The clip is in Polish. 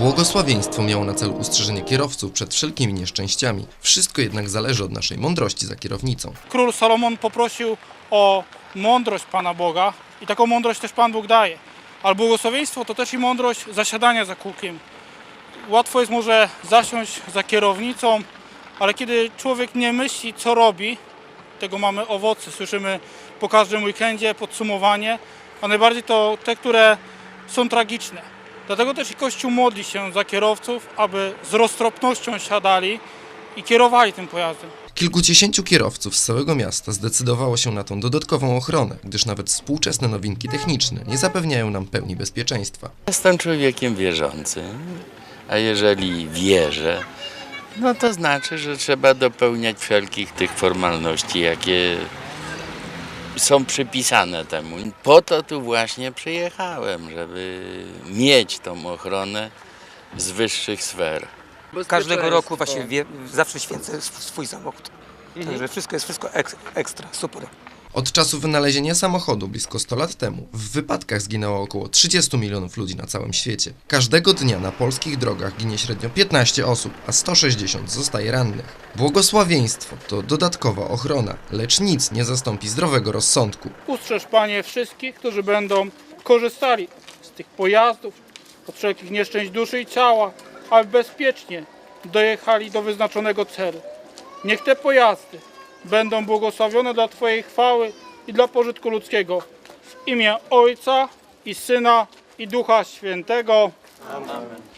Błogosławieństwo miało na celu ustrzeżenie kierowców przed wszelkimi nieszczęściami. Wszystko jednak zależy od naszej mądrości za kierownicą. Król Salomon poprosił o mądrość Pana Boga i taką mądrość też Pan Bóg daje. Ale błogosławieństwo to też i mądrość zasiadania za kółkiem. Łatwo jest może zasiąść za kierownicą, ale kiedy człowiek nie myśli, co robi, tego mamy owoce. Słyszymy po każdym weekendzie podsumowanie, a najbardziej to te, które są tragiczne. Dlatego też i Kościół modli się za kierowców, aby z roztropnością siadali i kierowali tym pojazdem. Kilkudziesięciu kierowców z całego miasta zdecydowało się na tą dodatkową ochronę, gdyż nawet współczesne nowinki techniczne nie zapewniają nam pełni bezpieczeństwa. Jestem człowiekiem wierzącym, a jeżeli wierzę, no to znaczy, że trzeba dopełniać wszelkich tych formalności, jakie są przypisane temu. Po to tu właśnie przyjechałem, żeby mieć tą ochronę z wyższych sfer. Każdego roku właśnie wie, zawsze święcę sw- swój samochód. Także wszystko jest wszystko ek, ekstra, super. Od czasu wynalezienia samochodu blisko 100 lat temu w wypadkach zginęło około 30 milionów ludzi na całym świecie. Każdego dnia na polskich drogach ginie średnio 15 osób, a 160 zostaje rannych. Błogosławieństwo to dodatkowa ochrona, lecz nic nie zastąpi zdrowego rozsądku. Ustrzeż Panie wszystkich, którzy będą korzystali z tych pojazdów, od wszelkich nieszczęść duszy i ciała, aby bezpiecznie dojechali do wyznaczonego celu. Niech te pojazdy będą błogosławione dla Twojej chwały i dla pożytku ludzkiego. W imię Ojca i Syna i Ducha Świętego. Amen.